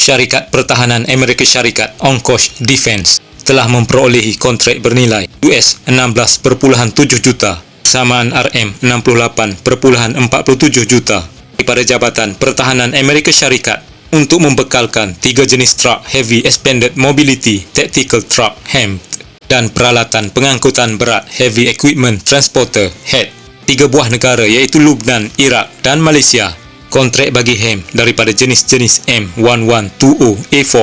Syarikat Pertahanan Amerika Syarikat Onkosh Defense telah memperolehi kontrak bernilai US 16.7 juta samaan RM 68.47 juta daripada Jabatan Pertahanan Amerika Syarikat untuk membekalkan tiga jenis truk Heavy Expanded Mobility Tactical Truck HEM dan peralatan pengangkutan berat Heavy Equipment Transporter HET tiga buah negara iaitu Lubnan, Iraq dan Malaysia kontrak bagi HEM daripada jenis-jenis M1120A4,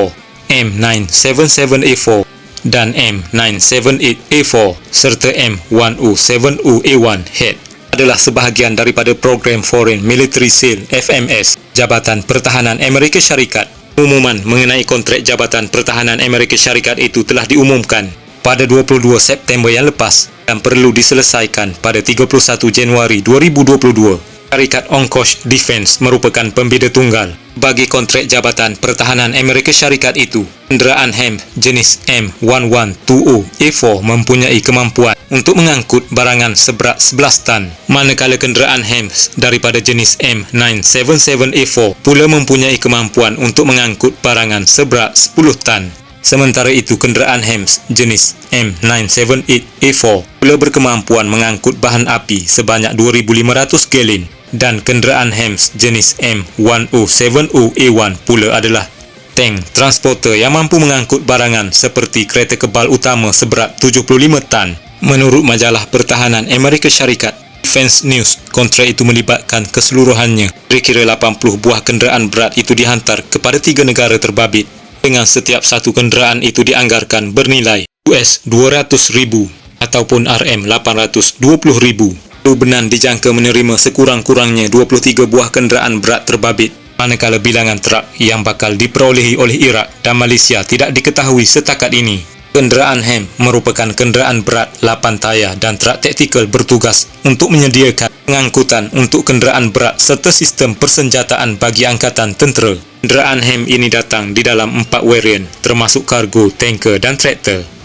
M977A4 dan M978A4 serta M1070A1 HEAD adalah sebahagian daripada program Foreign Military Sale FMS Jabatan Pertahanan Amerika Syarikat. Umuman mengenai kontrak Jabatan Pertahanan Amerika Syarikat itu telah diumumkan pada 22 September yang lepas dan perlu diselesaikan pada 31 Januari 2022. Syarikat Onkosh Defense merupakan pembeda tunggal bagi kontrak Jabatan Pertahanan Amerika Syarikat itu. Kenderaan HEM jenis M1120A4 mempunyai kemampuan untuk mengangkut barangan seberat 11 tan, manakala kenderaan HEM daripada jenis M977A4 pula mempunyai kemampuan untuk mengangkut barangan seberat 10 tan. Sementara itu, kenderaan HEMS jenis M978A4 pula berkemampuan mengangkut bahan api sebanyak 2,500 galon dan kenderaan HEMS jenis M1070A1 pula adalah tank transporter yang mampu mengangkut barangan seperti kereta kebal utama seberat 75 tan. Menurut majalah pertahanan Amerika Syarikat, Defense News, kontrak itu melibatkan keseluruhannya. Kira-kira 80 buah kenderaan berat itu dihantar kepada tiga negara terbabit dengan setiap satu kenderaan itu dianggarkan bernilai US 200,000 ataupun RM 820,000. Benan dijangka menerima sekurang-kurangnya 23 buah kenderaan berat terbabit manakala bilangan truk yang bakal diperolehi oleh Iraq dan Malaysia tidak diketahui setakat ini. Kenderaan HEM merupakan kenderaan berat 8 tayar dan truk taktikal bertugas untuk menyediakan pengangkutan untuk kenderaan berat serta sistem persenjataan bagi angkatan tentera. Kenderaan HEM ini datang di dalam empat varian termasuk kargo, tanker dan traktor.